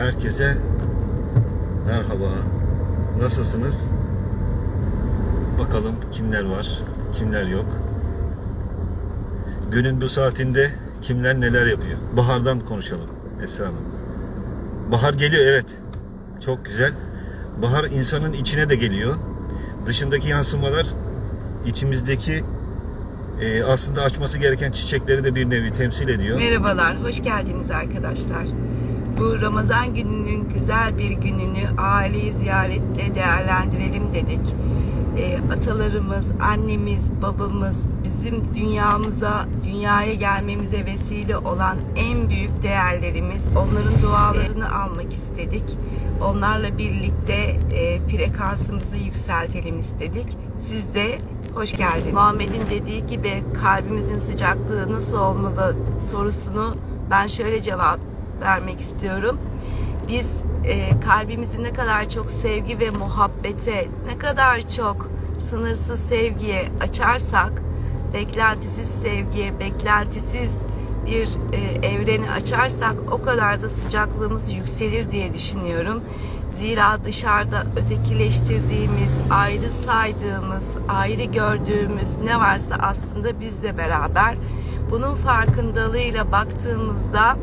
Herkese merhaba. Nasılsınız? Bakalım kimler var, kimler yok. Günün bu saatinde kimler neler yapıyor? Bahardan konuşalım Esra Hanım. Bahar geliyor evet. Çok güzel. Bahar insanın içine de geliyor. Dışındaki yansımalar içimizdeki e, aslında açması gereken çiçekleri de bir nevi temsil ediyor. Merhabalar, hoş geldiniz arkadaşlar. Bu Ramazan gününün güzel bir gününü aileyi ziyaretle değerlendirelim dedik. Ee, atalarımız, annemiz, babamız bizim dünyamıza, dünyaya gelmemize vesile olan en büyük değerlerimiz. Onların dualarını almak istedik. Onlarla birlikte e, frekansımızı yükseltelim istedik. Siz de hoş geldiniz. Muhammed'in dediği gibi kalbimizin sıcaklığı nasıl olmalı sorusunu ben şöyle cevap vermek istiyorum. Biz e, kalbimizi ne kadar çok sevgi ve muhabbete, ne kadar çok sınırsız sevgiye açarsak, beklentisiz sevgiye, beklentisiz bir e, evreni açarsak o kadar da sıcaklığımız yükselir diye düşünüyorum. Zira dışarıda ötekileştirdiğimiz, ayrı saydığımız, ayrı gördüğümüz ne varsa aslında bizle beraber. Bunun farkındalığıyla baktığımızda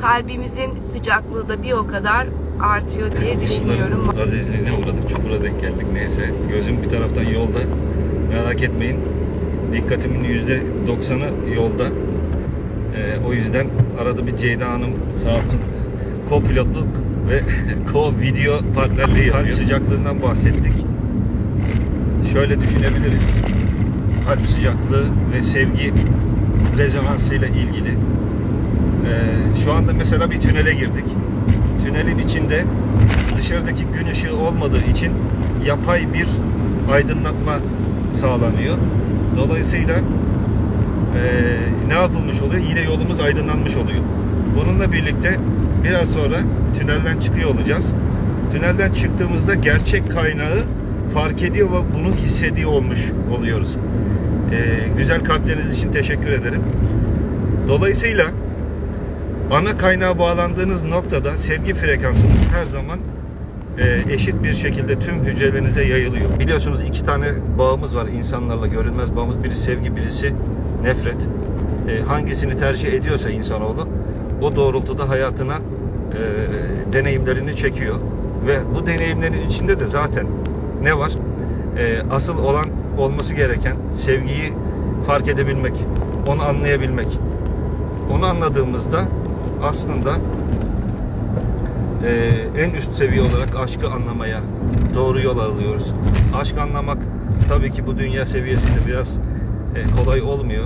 kalbimizin sıcaklığı da bir o kadar artıyor diye düşünüyorum. Azizliğine uğradık. Çukura denk geldik. Neyse. Gözüm bir taraftan yolda. Merak etmeyin. Dikkatimin yüzde doksanı yolda. Ee, o yüzden arada bir Ceyda Hanım sağ olsun co-pilotluk ve co-video partnerliği yapıyor. Kalp sıcaklığından bahsettik. Şöyle düşünebiliriz. Kalp sıcaklığı ve sevgi rezonansıyla ilgili. Ee, şu anda mesela bir tünele girdik. Tünelin içinde dışarıdaki gün ışığı olmadığı için yapay bir aydınlatma sağlanıyor. Dolayısıyla ee, ne yapılmış oluyor? Yine yolumuz aydınlanmış oluyor. Bununla birlikte biraz sonra tünelden çıkıyor olacağız. Tünelden çıktığımızda gerçek kaynağı fark ediyor ve bunu hissediyor olmuş oluyoruz. Ee, güzel kalpleriniz için teşekkür ederim. Dolayısıyla ana kaynağa bağlandığınız noktada sevgi frekansınız her zaman e, eşit bir şekilde tüm hücrelerinize yayılıyor. Biliyorsunuz iki tane bağımız var insanlarla görünmez bağımız. Biri sevgi, birisi nefret. E, hangisini tercih ediyorsa insanoğlu o doğrultuda hayatına e, deneyimlerini çekiyor. Ve bu deneyimlerin içinde de zaten ne var? Asıl olan olması gereken sevgiyi fark edebilmek, onu anlayabilmek. Onu anladığımızda aslında e, en üst seviye olarak aşkı anlamaya doğru yol alıyoruz. Aşk anlamak tabii ki bu dünya seviyesinde biraz e, kolay olmuyor.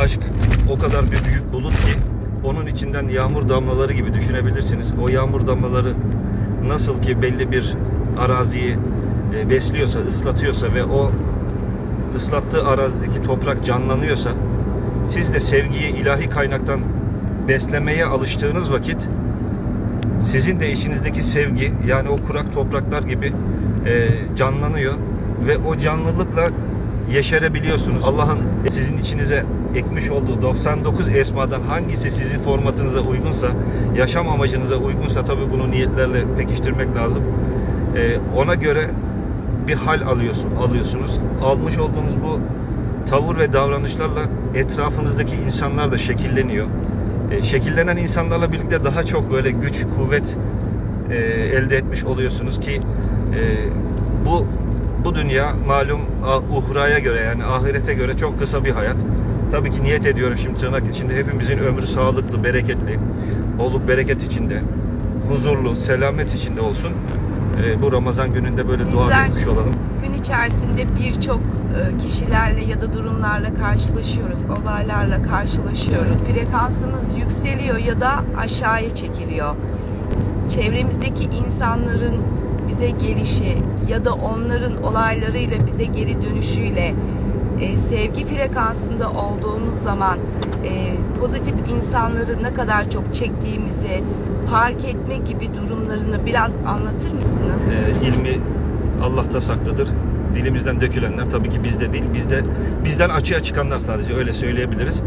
Aşk o kadar bir büyük bulut ki onun içinden yağmur damlaları gibi düşünebilirsiniz. O yağmur damlaları nasıl ki belli bir araziyi e, besliyorsa, ıslatıyorsa ve o ıslattığı arazideki toprak canlanıyorsa siz de sevgiyi ilahi kaynaktan beslemeye alıştığınız vakit sizin de içinizdeki sevgi yani o kurak topraklar gibi e, canlanıyor ve o canlılıkla yeşerebiliyorsunuz. Allah'ın sizin içinize ekmiş olduğu 99 esmadan hangisi sizin formatınıza uygunsa, yaşam amacınıza uygunsa tabii bunu niyetlerle pekiştirmek lazım. E, ona göre bir hal alıyorsun, alıyorsunuz. Almış olduğunuz bu tavır ve davranışlarla etrafınızdaki insanlar da şekilleniyor. E, şekillenen insanlarla birlikte daha çok böyle güç, kuvvet e, elde etmiş oluyorsunuz ki e, bu bu dünya malum uhraya göre yani ahirete göre çok kısa bir hayat. Tabii ki niyet ediyorum şimdi tırnak içinde hepimizin ömrü sağlıklı, bereketli, bolluk bereket içinde, huzurlu, selamet içinde olsun. E, bu Ramazan gününde böyle dua Bizler- etmiş olalım. Gün içerisinde birçok e, kişilerle ya da durumlarla karşılaşıyoruz, olaylarla karşılaşıyoruz. Frekansımız yükseliyor ya da aşağıya çekiliyor. Çevremizdeki insanların bize gelişi ya da onların olaylarıyla bize geri dönüşüyle e, sevgi frekansında olduğumuz zaman e, pozitif insanları ne kadar çok çektiğimizi fark etme gibi durumlarını biraz anlatır mısınız? e, ilmi Allah'ta saklıdır. Dilimizden dökülenler tabii ki bizde değil. Bizde bizden açığa çıkanlar sadece öyle söyleyebiliriz.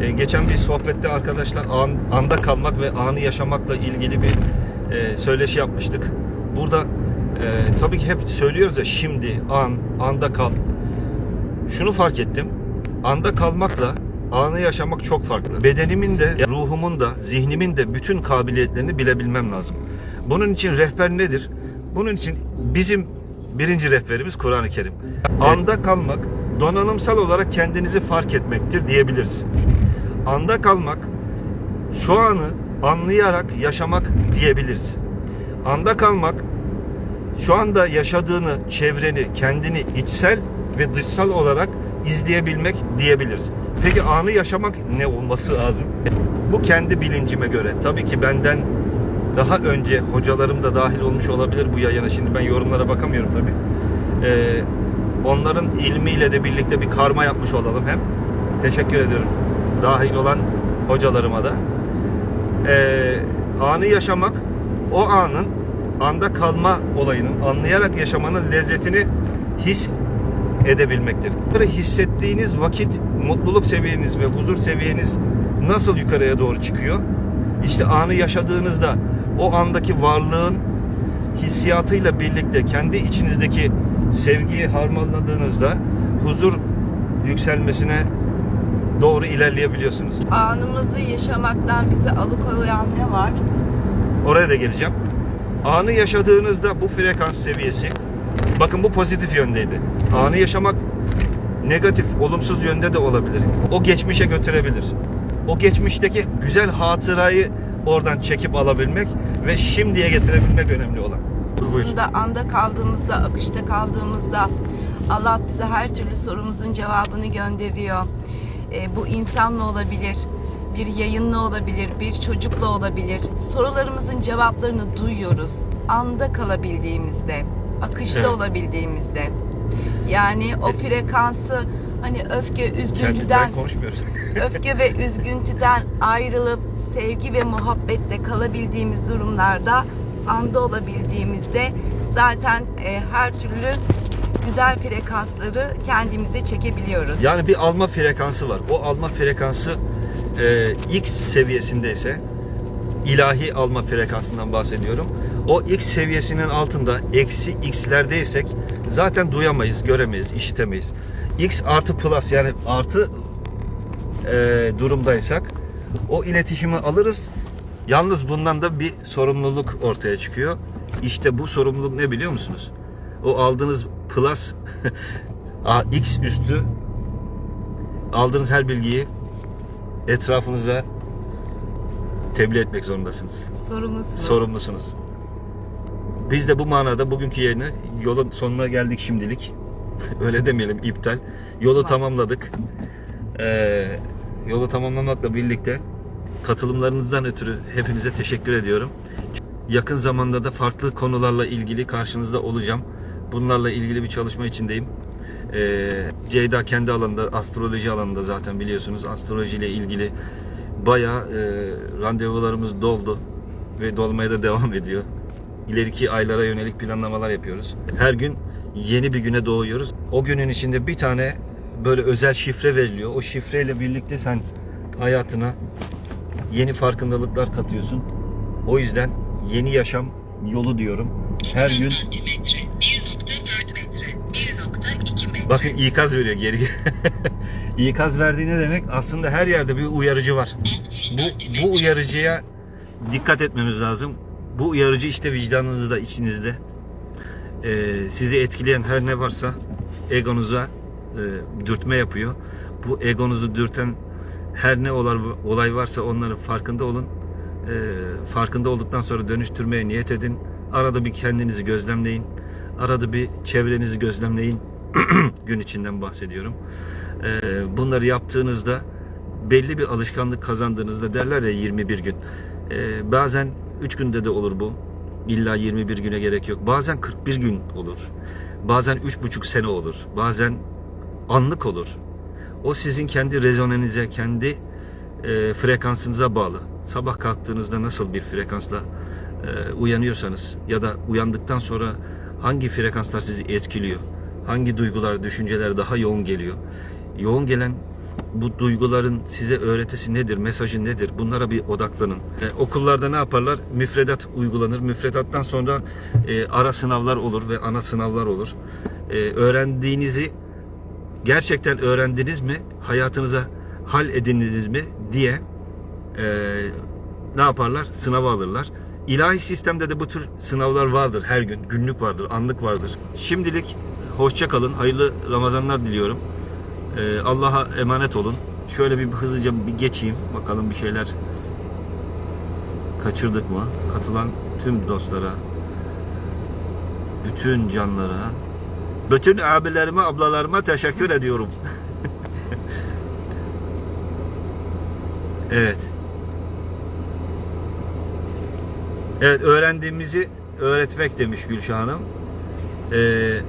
E, geçen bir sohbette arkadaşlar an, anda kalmak ve anı yaşamakla ilgili bir e, söyleşi yapmıştık. Burada e, tabii ki hep söylüyoruz ya şimdi, an, anda kal. Şunu fark ettim. Anda kalmakla anı yaşamak çok farklı. Bedenimin de, ruhumun da, zihnimin de bütün kabiliyetlerini bilebilmem lazım. Bunun için rehber nedir? Bunun için bizim birinci rehberimiz Kur'an-ı Kerim. Anda kalmak, donanımsal olarak kendinizi fark etmektir diyebiliriz. Anda kalmak, şu anı anlayarak yaşamak diyebiliriz. Anda kalmak, şu anda yaşadığını, çevreni, kendini içsel ve dışsal olarak izleyebilmek diyebiliriz. Peki anı yaşamak ne olması lazım? Bu kendi bilincime göre. Tabii ki benden daha önce hocalarım da dahil olmuş olabilir bu yayına. Şimdi ben yorumlara bakamıyorum tabii. Ee, onların ilmiyle de birlikte bir karma yapmış olalım hem. Teşekkür ediyorum. Dahil olan hocalarıma da. Ee, anı yaşamak o anın anda kalma olayının anlayarak yaşamanın lezzetini his edebilmektir. Böyle hissettiğiniz vakit mutluluk seviyeniz ve huzur seviyeniz nasıl yukarıya doğru çıkıyor? İşte anı yaşadığınızda o andaki varlığın hissiyatıyla birlikte kendi içinizdeki sevgiyi harmanladığınızda huzur yükselmesine doğru ilerleyebiliyorsunuz. Anımızı yaşamaktan bizi alıkoyan ne var? Oraya da geleceğim. Anı yaşadığınızda bu frekans seviyesi bakın bu pozitif yöndeydi. Anı yaşamak negatif, olumsuz yönde de olabilir. O geçmişe götürebilir. O geçmişteki güzel hatırayı oradan çekip alabilmek ve şimdiye getirebilmek önemli olan. Aslında anda kaldığımızda, akışta kaldığımızda Allah bize her türlü sorumuzun cevabını gönderiyor. E, bu insanla olabilir, bir yayınla olabilir, bir çocukla olabilir. Sorularımızın cevaplarını duyuyoruz. Anda kalabildiğimizde, akışta Evet. olabildiğimizde. Yani o frekansı hani öfke, üzüntüden öfke ve üzüntüden ayrılıp sevgi ve muhabbetle kalabildiğimiz durumlarda anda olabildiğimizde zaten e, her türlü güzel frekansları kendimize çekebiliyoruz. Yani bir alma frekansı var. O alma frekansı e, X seviyesindeyse ilahi alma frekansından bahsediyorum. O X seviyesinin altında eksi X'lerdeysek zaten duyamayız, göremeyiz, işitemeyiz. X artı plus yani artı e, durumdaysak o iletişimi alırız. Yalnız bundan da bir sorumluluk ortaya çıkıyor. İşte bu sorumluluk ne biliyor musunuz? O aldığınız plus A, X üstü aldığınız her bilgiyi etrafınıza tebliğ etmek zorundasınız. Sorumlusunuz. Sorumlusunuz. Biz de bu manada bugünkü yayını yolun sonuna geldik şimdilik. Öyle demeyelim iptal. Yolu tamamladık. Ee, yolu tamamlamakla birlikte katılımlarınızdan ötürü hepinize teşekkür ediyorum. Yakın zamanda da farklı konularla ilgili karşınızda olacağım. Bunlarla ilgili bir çalışma içindeyim. Ee, Ceyda kendi alanında, astroloji alanında zaten biliyorsunuz. Astroloji ile ilgili bayağı e, randevularımız doldu ve dolmaya da devam ediyor. İleriki aylara yönelik planlamalar yapıyoruz. Her gün yeni bir güne doğuyoruz. O günün içinde bir tane böyle özel şifre veriliyor. O şifreyle birlikte sen hayatına yeni farkındalıklar katıyorsun. O yüzden yeni yaşam yolu diyorum. Her gün 1.4 metre, 1.2 metre. bakın ikaz veriyor geriye. ikaz verdiği ne demek? Aslında her yerde bir uyarıcı var. Bu, bu uyarıcıya dikkat etmemiz lazım. Bu uyarıcı işte vicdanınızda, içinizde. Ee, sizi etkileyen her ne varsa egonuza e, dürtme yapıyor. Bu egonuzu dürten her ne olay, olay varsa onların farkında olun. Ee, farkında olduktan sonra dönüştürmeye niyet edin. Arada bir kendinizi gözlemleyin. Arada bir çevrenizi gözlemleyin. Gün içinden bahsediyorum. Ee, bunları yaptığınızda belli bir alışkanlık kazandığınızda derler ya 21 gün. Ee, bazen 3 günde de olur bu. İlla 21 güne gerek yok. Bazen 41 gün olur. Bazen 3,5 sene olur. Bazen anlık olur. O sizin kendi rezonenize, kendi e, frekansınıza bağlı. Sabah kalktığınızda nasıl bir frekansla e, uyanıyorsanız ya da uyandıktan sonra hangi frekanslar sizi etkiliyor? Hangi duygular, düşünceler daha yoğun geliyor? Yoğun gelen bu duyguların size öğretisi nedir, mesajı nedir? Bunlara bir odaklanın. E, okullarda ne yaparlar? Müfredat uygulanır. Müfredattan sonra e, ara sınavlar olur ve ana sınavlar olur. E, öğrendiğinizi gerçekten öğrendiniz mi? Hayatınıza hal edindiniz mi diye e, ne yaparlar? Sınava alırlar. İlahi sistemde de bu tür sınavlar vardır her gün. Günlük vardır, anlık vardır. Şimdilik hoşça kalın. Hayırlı Ramazanlar diliyorum. E, Allah'a emanet olun. Şöyle bir hızlıca bir geçeyim. Bakalım bir şeyler kaçırdık mı? Katılan tüm dostlara, bütün canlara, bütün abilerime, ablalarıma teşekkür ediyorum. evet. Evet, öğrendiğimizi öğretmek demiş Gülşah Hanım. Ee,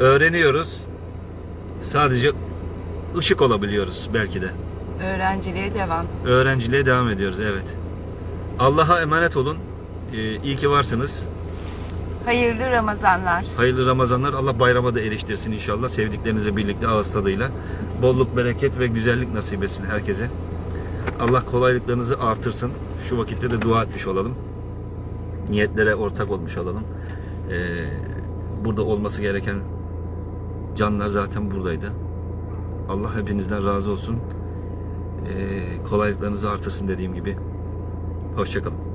öğreniyoruz. Sadece ışık olabiliyoruz belki de. Öğrenciliğe devam. Öğrenciliğe devam ediyoruz, evet. Allah'a emanet olun. Ee, iyi ki varsınız. Hayırlı Ramazanlar. Hayırlı Ramazanlar. Allah bayrama da eriştirsin inşallah. Sevdiklerinizle birlikte ağız tadıyla. Bolluk, bereket ve güzellik nasip etsin herkese. Allah kolaylıklarınızı artırsın. Şu vakitte de dua etmiş olalım. Niyetlere ortak olmuş olalım. Ee, burada olması gereken canlar zaten buradaydı. Allah hepinizden razı olsun. Ee, kolaylıklarınızı artırsın dediğim gibi. Hoşçakalın.